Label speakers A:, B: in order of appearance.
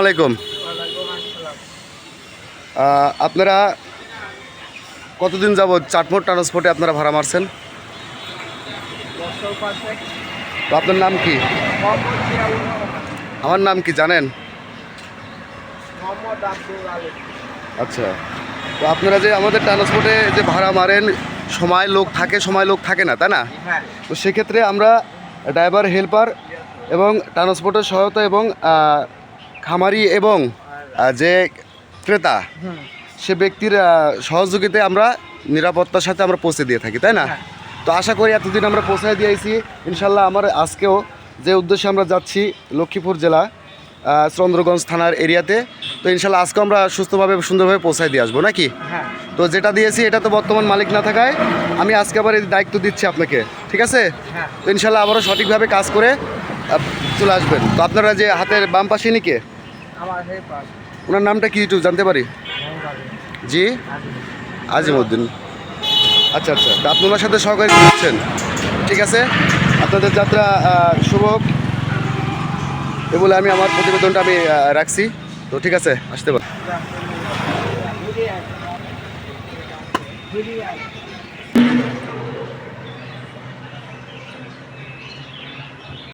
A: আলাইকুম। আপনারা কতদিন যাবৎ চাটমোট ট্রান্সপোর্টে আপনারা ভাড়া মারছেন? তো আপনার নাম কি? আমার নাম কি জানেন? আচ্ছা। তো আপনারা যে আমাদের ট্রান্সপোর্টে যে ভাড়া মারেন, সময় লোক থাকে, সময় লোক থাকে না, তাই না? তো সেক্ষেত্রে আমরা ড্রাইভার, হেল্পার এবং ট্রান্সপোর্টের সহায়তা এবং খামারি এবং যে ক্রেতা সে ব্যক্তির সহযোগিতায় আমরা নিরাপত্তার সাথে আমরা পৌঁছে দিয়ে থাকি তাই না? তো আশা করি এতদিন আমরা পৌঁছায় দিয়েছি। ইনশাল্লাহ আমার আজকেও যে উদ্দেশ্যে আমরা যাচ্ছি লক্ষ্মীপুর জেলা চন্দ্রগঞ্জ থানার এরিয়াতে তো ইনশাল্লাহ আজকে আমরা সুস্থভাবে সুন্দরভাবে পৌঁছায় দিয়ে আসব নাকি? তো যেটা দিয়েছি এটা তো বর্তমান মালিক না থাকায় আমি আজকে আবার এই দায়িত্ব দিচ্ছি আপনাকে ঠিক আছে? তো ইনশাল্লাহ আবারও সঠিকভাবে কাজ করে চলে আসবেন। তো আপনারা যে হাতের বাম পাশে নিকে
B: আমার হেল্পার
A: ওনার নামটা কি একটু জানতে পারি? জি? আজিমউদ্দিন আচ্ছা আচ্ছা। তা আপনি ওনার সাথে সহকারী করছেন? ঠিক আছে? আপনাদের যাত্রা শুভ হোক। এ বলে আমি আমার প্রতিবেদনটা আমি রাখছি। তো ঠিক আছে আসতে পারেন।